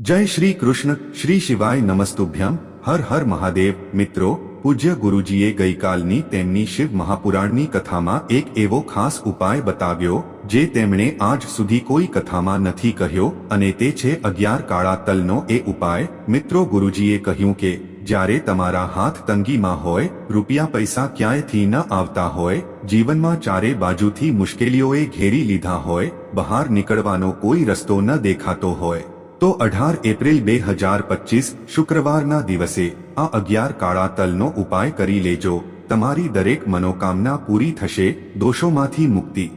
જય શ્રી કૃષ્ણ, શ્રી શિવાય નમસ્તુભ્યમ હર હર મહાદેવ. મિત્રો, પૂજ્ય ગુરુજીએ ગઈકાલની તેમની શિવ મહાપુરાણની કથામાં એક એવો ખાસ ઉપાય બતાવ્યો, જે તેમણે આજ સુધી કોઈ કથામાં નથી કહ્યો, અને તે છે અગિયાર કાળા તલનો એ ઉપાય. મિત્રો, ગુરુજીએ કહ્યું કે, જ્યારે તમારા હાથ તંગીમાં હોય, રૂપિયા પૈસા ક્યાંયથી ન આવતા હોય, જીવનમાં ચારે બાજુથી મુશ્કેલીઓએ ઘેરી લીધા હોય, બહાર નીકળવાનો કોઈ રસ્તો ન દેખાતો હોય. તો અઢાર એપ્રિલ બે હજાર પચીસ શુક્રવારના દિવસે આ અગિયાર કાળા તલનો ઉપાય કરી લેજો. તમારી દરેક મનોકામના પૂરી થશે, દોષોમાંથી મુક્તિ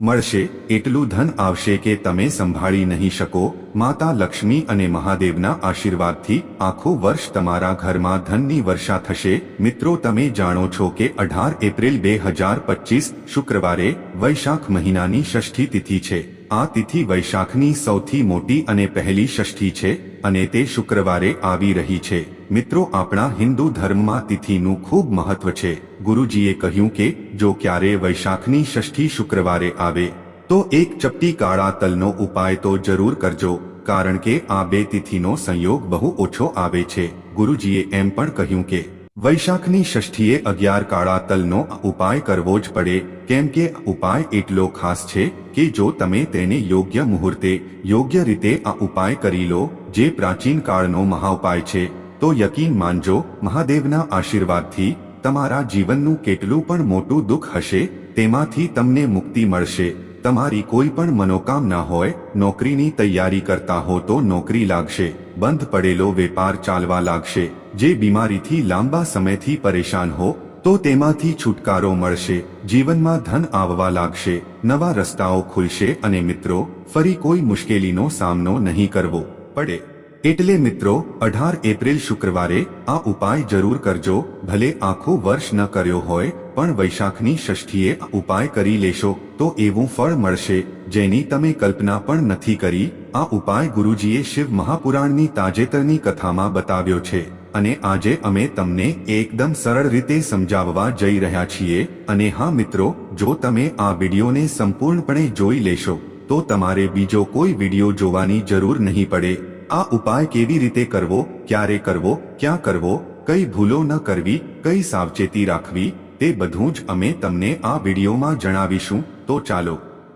મળશે. એટલું ધન આવશે કે તમે સંભાળી નહીં શકો. માતા લક્ષ્મી અને મહાદેવના આશીર્વાદથી આખું વર્ષ તમારા ઘરમાં ધનની વર્ષા થશે. મિત્રો, તમે જાણો છો કે અઢાર એપ્રિલ બે હજાર પચીસ શુક્રવારે વૈશાખ મહિનાની ષષ્ઠી તિથિ છે. આ તિથિ વૈશાખની સૌથી મોટી અને પહેલી ષષ્ઠી છે અને તે શુક્રવારે આવી રહી છે. મિત્રો, આપણા હિન્દુ ધર્મમાં તિથિનું ખૂબ મહત્વ છે. ગુરુજીએ કહ્યું કે, જો ક્યારે વૈશાખની ષષ્ઠી શુક્રવારે આવે, તો એક ચપટી કાળા તલનો ઉપાય તો જરૂર કરજો, કારણ કે આ બે તિથિનો સંયોગ બહુ ઓછો આવે છે. ગુરુજીએ એમ પણ કહ્યું કે વૈશાખની ષષ્ઠીએ અગિયાર કાળા તલનો ઉપાય કરવો જ પડે. કેમ કે ઉપાય એટલો ખાસ છે કે જો તમે તેને યોગ્ય મુહૂર્તે, યોગ્ય રીતે આ ઉપાય કરી લો, જે પ્રાચીન કાળનો મહાઉપાય છે, તો યકીન માનજો, મહાદેવના આશીર્વાદથી તમારા જીવનનું કેટલું પણ મોટું દુઃખ હશે, તેમાંથી તમને મુક્તિ મળશે. તમારી કોઈ પણ મનોકામના હોય, નોકરીની તૈયારી કરતા હો તો નોકરી લાગશે, બંધ પડેલો વેપાર ચાલવા લાગશે. જે બીમારીથી લાંબા સમયથી પરેશાન હો, તો તેમાંથી છુટકારો મળશે, જીવનમાં ધન આવવા લાગશે, નવા રસ્તાઓ ખુલશે અને મિત્રો, ફરી કોઈ મુશ્કેલીનો સામનો નહીં કરવો પડે. એટલે મિત્રો, અઢાર એપ્રિલ શુક્રવારે આ ઉપાય જરૂર કરજો, ભલે આખું વર્ષ ન કર્યો હોય પણ વૈશાખની ષષ્ઠીએ ઉપાય કરી લેશો, તો એવું ફળ મળશે, જેની તમે કલ્પના પણ નથી કરી. આ ઉપાય ગુરુજીએ શિવ મહાપુરાણની તાજેતરની કથામાં બતાવ્યો છે, અને આજે અમે તમને એકદમ સરળ રીતે સમજાવવા જઈ રહ્યા છીએ. અને હા મિત્રો, જો તમે આ વિડીયોને સંપૂર્ણપણે જોઈ લેશો, તો તમારે બીજો કોઈ વીડિયો જોવાની જરૂર નહીં પડે. આ ઉપાય કેવી રીતે કરવો, ક્યારે કરવો, ક્યાં કરવો, કઈ ભૂલો ન કરવી, કઈ સાવચેતી રાખવી તે બધું જ અમે તમને આ વિડીયોમાં જણાવીશું. તો ચાલો,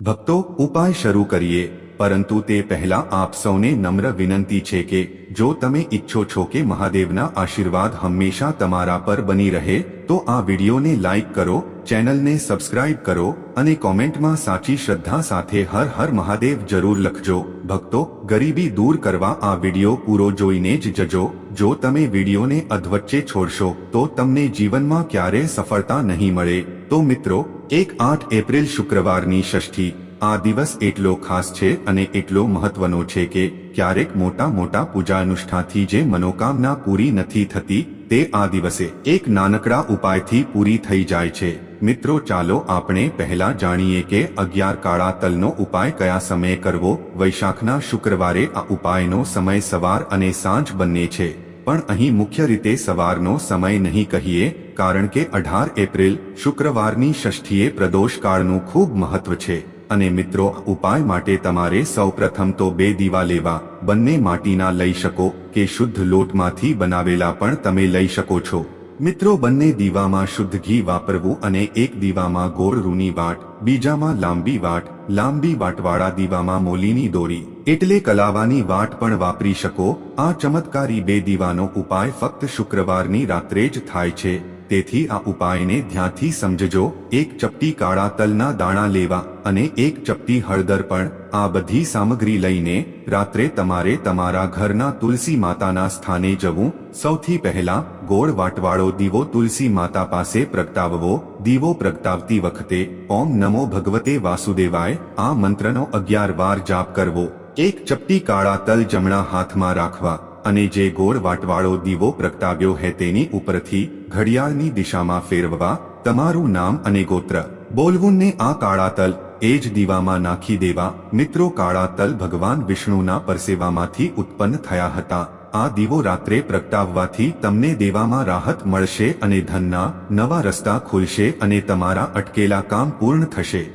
ભક્તો, ઉપાય શરૂ કરીએ. પરંતુ તે પહેલા આપ સૌને નમ્ર વિનંતી છે કે, જો તમે ઈચ્છો છો કે મહાદેવના આશીર્વાદ હંમેશા તમારા પર બની રહે, તો આ વિડીયોને લાઈક કરો, ચેનલને સબસ્ક્રાઇબ કરો અને કોમેન્ટમાં સાચી શ્રદ્ધા સાથે હર હર મહાદેવ જરૂર લખજો. ભક્તો, ગરીબી દૂર કરવા આ વીડિયો પૂરો જોઈને જ જજો. જો તમે વિડીયોને અધવચ્ચે છોડશો, તો તમને જીવનમાં ક્યારે સફળતા નહીં મળે. તો મિત્રો, એક આઠ એપ્રિલ શુક્રવારની ષષ્ઠી. આ દિવસ એટલો ખાસ છે અને એટલો મહત્વનો છે કે ક્યારેક મોટા મોટા પૂજા અનુષ્ઠાથી જે મનોકામના પૂરી નથી થતી, તે આ દિવસે એક નાનકડા ઉપાયથી પૂરી થઈ જાય છે. મિત્રો, ચાલો આપણે પહેલા જાણીએ કે અગિયાર કાળા તલનો ઉપાય કયા સમયે કરવો? વૈશાખના શુક્રવારે આ ઉપાયનો સમય સવાર અને સાંજ બંને છે. પણ અહીં મુખ્ય રીતે સવારનો સમય નહીં કહીએ, કારણ કે અઢાર એપ્રિલ શુક્રવારની ષષ્ઠીએ પ્રદોષકાળનું ખૂબ મહત્વ છે. અને મિત્રો ઉપાય માટે તમારે સૌપ્રથમ તો બે દીવા લેવા. બંને માટીના લઈ શકો કે શુદ્ધ લોટમાંથી બનાવેલા પણ તમે લઈ શકો છો. મિત્રો, બંને દીવામાં શુદ્ધ ઘી વાપરવું અને એક દીવામાં ગોળ રૂની વાટ, બીજામાં લાંબી વાટ, લાંબી વાટવાળા દીવામાં મોલીની દોરી, એટલે કલાવાની વાટ પણ વાપરી શકો. આ ચમત્કારી બે દીવાનો ઉપાય ફક્ત શુક્રવારની રાત્રે જ થાય છે. તેથી આ ઉપાયને ધ્યાનથી સમજજો. એક ચપટી કાળા તલના દાણા લેવા અને એક ચપટી હળદર પણ. આ બધી સામગ્રી લઈને રાત્રે તમારે તમારા ઘરના તુલસી માતાના સ્થાને જવું. સૌથી પહેલા ગોળ વાટવાળો દીવો તુલસી માતા પાસે પ્રગટાવવો. દીવો પ્રગટાવતી વખતે ઓમ નમો ભગવતે વાસુદેવાય આ મંત્રનો અગિયાર વાર જાપ કરવો. એક ચપટી કાળા તલ જમણા હાથમાં રાખવા અને જે ગોળ વાટવાળો દીવો પ્રગટાવ્યો હે તેની ઉપરથી ઘડિયાળની દિશામાં ફેરવવા, તમારું નામ અને ગોત્ર. બોલવુંને આ કાળા તલ, એ જ દીવામાં નાખી દેવા. મિત્રો, કાળા તલ ભગવાન વિષ્ણુના પરસેવામાંથી ઉત્પન્ન થયા હતા. આ દીવો રાત્રે પ્રગટાવવાથી તમને દેવામાં રાહત મળશે અને ધનના નવા રસ્તા ખુલશે અને તમારા અટકેલા કામ પૂર્ણ થશે.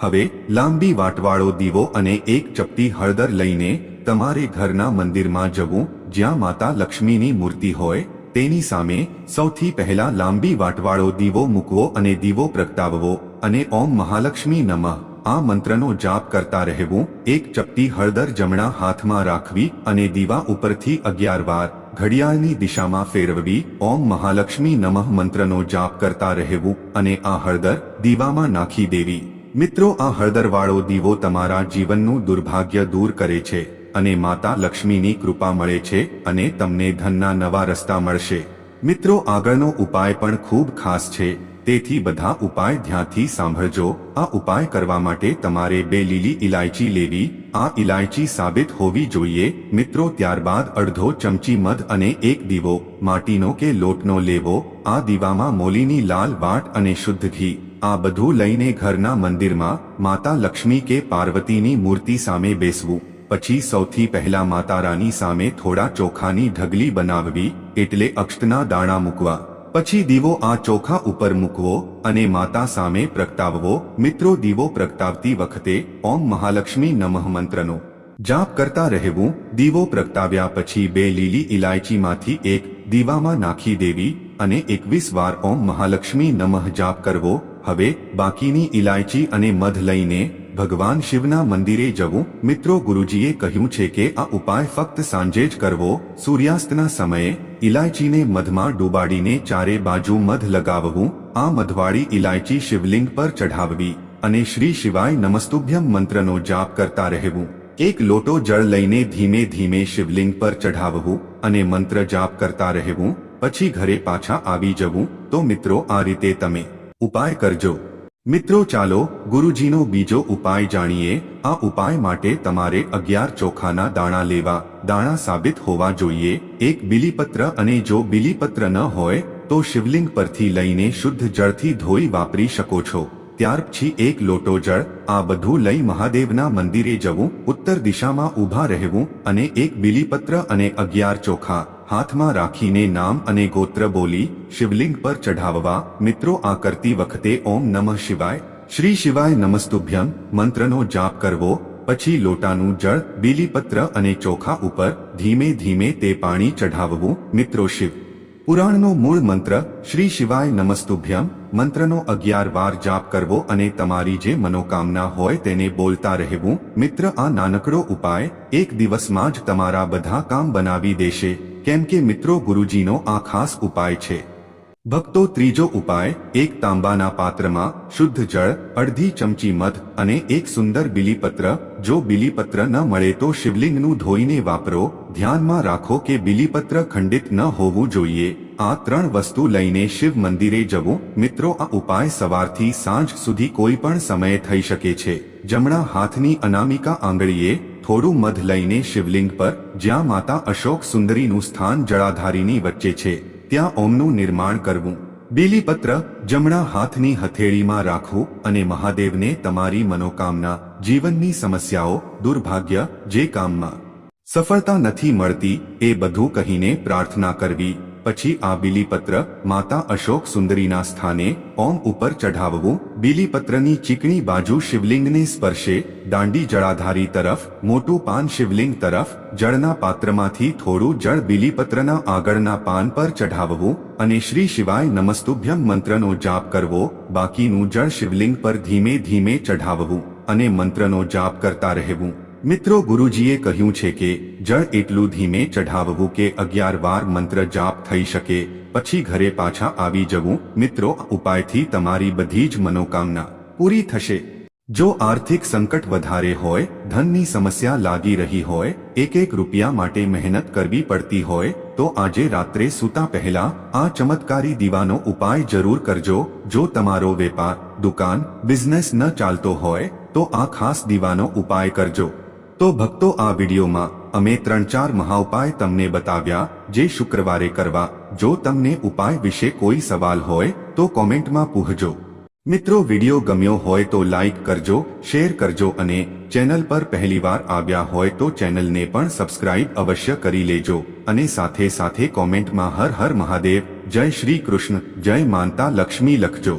હવે, લાંબી વાટવાળો દીવો અને એક ચપટી હળદર લઈને તમારે ઘરના મંદિરમાં જવું, જ્યાં માતા લક્ષ્મીની મૂર્તિ હોય તેની સામે સૌથી પહેલા લાંબી વાટવાળો દીવો મૂકવો અને દીવો પ્રગટાવવો અને ઓમ મહાલક્ષ્મી નમઃ. આ મંત્રનો જાપ કરતા રહેવું, એક ચપટી હળદર જમણા હાથમાં રાખવી અને દીવા ઉપરથી અગિયાર વાર ઘડિયાળની દિશામાં ફેરવવી, ઓમ મહાલક્ષ્મી નમઃ મંત્રનો જાપ કરતા રહેવું અને આ હળદર દીવામાં નાખી દેવી. મિત્રો, આ હળદરવાળો દીવો તમારા જીવનનું દુર્ભાગ્ય દૂર કરે છે. અને માતા લક્ષ્મીની કૃપા મળે છે અને તમને ધનના નવા રસ્તા મળશે. મિત્રો, આગળનો ઉપાય પણ ખૂબ ખાસ છે. તેથી બધા ઉપાય ધ્યાનથી સાંભળજો. આ ઉપાય કરવા માટે તમારે બે લીલી ઇલાયચી લેવી. આ ઇલાયચી સાબિત હોવી જોઈએ. મિત્રો, ત્યારબાદ અડધો ચમચી મધ અને એક દીવો, માટીનો કે લોટનો લેવો. આ દીવામાં મોલીની લાલ વાટ અને શુદ્ધ ઘી. આ બધું લઈને ઘરના મંદિરમાં માતા લક્ષ્મી કે પાર્વતીની મૂર્તિ સામે બેસવું. પછી સૌથી પહેલા માતા રાની સામે થોડા ચોખાની ઢગલી બનાવવી, એટલે અક્ષતના દાણા મૂકવા. પછી દીવો આ ચોખા ઉપર મૂકવો અને માતા સામે પ્રગટાવવો. મિત્રો, દીવો પ્રગટાવતી વખતે ઓમ મહાલક્ષ્મી નમઃ મંત્રનો જાપ કરતા રહેવું. દીવો પ્રગટાવ્યા પછી બે લીલી ઇલાયચીમાંથી એક દીવામાં નાખી દેવી અને એકવીસ વાર ઓમ મહાલક્ષ્મી નમઃ જાપ કરવો. હવે બાકીની ઇલાયચી અને મધ લઈને ભગવાન શિવના મંદિરે જવું? મિત્રો, ગુરુજીએ કહ્યું છે કે આ ઉપાય ફક્ત સાંજે જ કરવો. સૂર્યાસ્તના સમયે ઇલાયચીને મધમાં ડૂબાડીને ચારે બાજુ મધ લગાવવું. આ મધવાળી ઇલાયચી શિવલિંગ પર ચઢાવવી અને શ્રી શિવાય નમસ્તુભ્યમ મંત્રનો જાપ કરતા રહેવું. એક લોટો જળ લઈને ધીમે ધીમે શિવલિંગ પર ચઢાવવું અને મંત્ર જાપ કરતા રહેવું. પછી ઘરે પાછા આવી જવું. તો મિત્રો, આ રીતે તમે ઉપાય કરજો. મિત્રો ચાલો ગુરુજીનો બીજો ઉપાય જાણીએ. આ ઉપાય માટે તમારે અગિયાર ચોખાના દાણા લેવા. દાણા સાબિત હોવા જોઈએ. એક બિલીપત્ર અને જો બિલીપત્ર ન હોય, તો શિવલિંગ પરથી લઈને શુદ્ધ જળથી ધોઈ વાપરી શકો છો. ત્યાર પછી એક લોટો જળ. આ બધું લઈ મહાદેવના મંદિરે જવું. ઉત્તર દિશામાં ઊભા રહેવું અને એક બિલીપત્ર અને અગિયાર ચોખા. હાથમાં રાખીને નામ અને ગોત્ર બોલી શિવલિંગ પર ચઢાવવા, મિત્રો આ કરતી વખતે ઓમ નમઃ શિવાય, શ્રી શિવાય નમસ્તુભ્યમ મંત્રનો જાપ કરવો, પછી લોટાનું જળ, બીલીપત્ર અને ચોખા ઉપર ધીમે ધીમે તે પાણી ચઢાવવું, મિત્રો શિવ. પુરાણનો મૂળ મંત્ર, શ્રી શિવાય નમસ્તુભ્યમ મંત્રનો અગિયાર વાર જાપ કરવો અને તમારી જે મનોકામના હોય તેને બોલતા રહેવું, મિત્ર આ નાનકડો ઉપાય, એક દિવસમાં જ તમારા બધા કામ બનાવી દેશે. કેમ કે મિત્રો ગુરુજીનો આ ખાસ ઉપાય છે. ભક્તો ત્રીજો ઉપાય, એક તાંબાના પાત્રમાં શુદ્ધ જળ, અડધી ચમચી મધ અને એક સુંદર બિલીપત્ર, જો બિલીપત્ર ન મળે તો શિવલિંગનું ધોઈને વાપરો, ધ્યાનમાં રાખો કે બિલીપત્ર ખંડિત ન હોવું જોઈએ. આ ત્રણ વસ્તુ લઈને શિવ મંદિરે જવું, મિત્રો આ ઉપાય સવારથી સાંજ સુધી કોઈ પણ સમયે થઈ શકે છે. જમણા હાથની અનામિકા આંગળીએ થોડું મધ લઈને શિવલિંગ પર, જ્યાં માતા અશોક સુંદરીનું સ્થાન જળાધારીની વચ્ચે છે, ત્યાં ઓમનું નિર્માણ કરવું. બીલીપત્ર, જમણા હાથની હથેળીમાં રાખવું અને મહાદેવને તમારી મનોકામના, જીવનની સમસ્યાઓ, દુર્ભાગ્ય, જે કામમાં સફળતા નથી મળતી, એ બધું કહીને પ્રાર્થના કરવી. પછી આ બીલીપત્ર માતા અશોક સુંદરીના સ્થાને ઓમ ઉપર ચઢાવવું. બીલીપત્રની ચીકણી બાજુ શિવલિંગને સ્પર્શે, દાંડી જળાધારી તરફ, મોટું પાન શિવલિંગ તરફ, જળના પાત્રમાંથી થોડું જળ બીલીપત્રના આગળના પાન પર ચઢાવવું અને શ્રી શિવાય નમસ્તુભ્યમ મંત્રનો જાપ કરવો. બાકીનું જળ શિવલિંગ પર ધીમે ધીમે ચઢાવવું અને મંત્રનો જાપ કરતા રહેવું. મિત્રો, ગુરુજીએ કહ્યું છે કે, જળ એટલું ધીમે ચઢાવવું કે અગિયાર વાર મંત્ર જાપ થઈ શકે, પછી ઘરે પાછા આવી જવું. મિત્રો ઉપાયથી તમારી બધી જ મનોકામના પૂરી થશે. જો આર્થિક સંકટ વધારે હોય, ધનની સમસ્યા લાગી રહી હોય એક એક રૂપિયા માટે મહેનત કરવી પડતી હોય, તો આજે રાત્રે સૂતા પહેલા આ ચમત્કારી દીવાનો ઉપાય જરૂર કરજો. જો તમારો વેપાર, દુકાન, બિઝનેસ ન ચાલતો હોય, તો આ ખાસ દીવાનો ઉપાય કરજો. તો ભક્તો આ વિડીયોમાં અમે ત્રણ ચાર મહાઉપાય તમને બતાવ્યા જે શુક્રવારે કરવા. જો તમને ઉપાય વિશે કોઈ સવાલ હોય, તો કોમેન્ટમાં પૂછજો. મિત્રો, વીડિયો ગમ્યો હોય તો લાઈક કરજો, શેર કરજો અને ચેનલ પર પહેલીવાર આવ્યા હોય તો ચેનલને પણ સબસ્ક્રાઇબ અવશ્ય કરી લેજો અને સાથે સાથે કોમેન્ટમાં હર હર મહાદેવ, જય શ્રી કૃષ્ણ, જય માનતા લક્ષ્મી લખજો.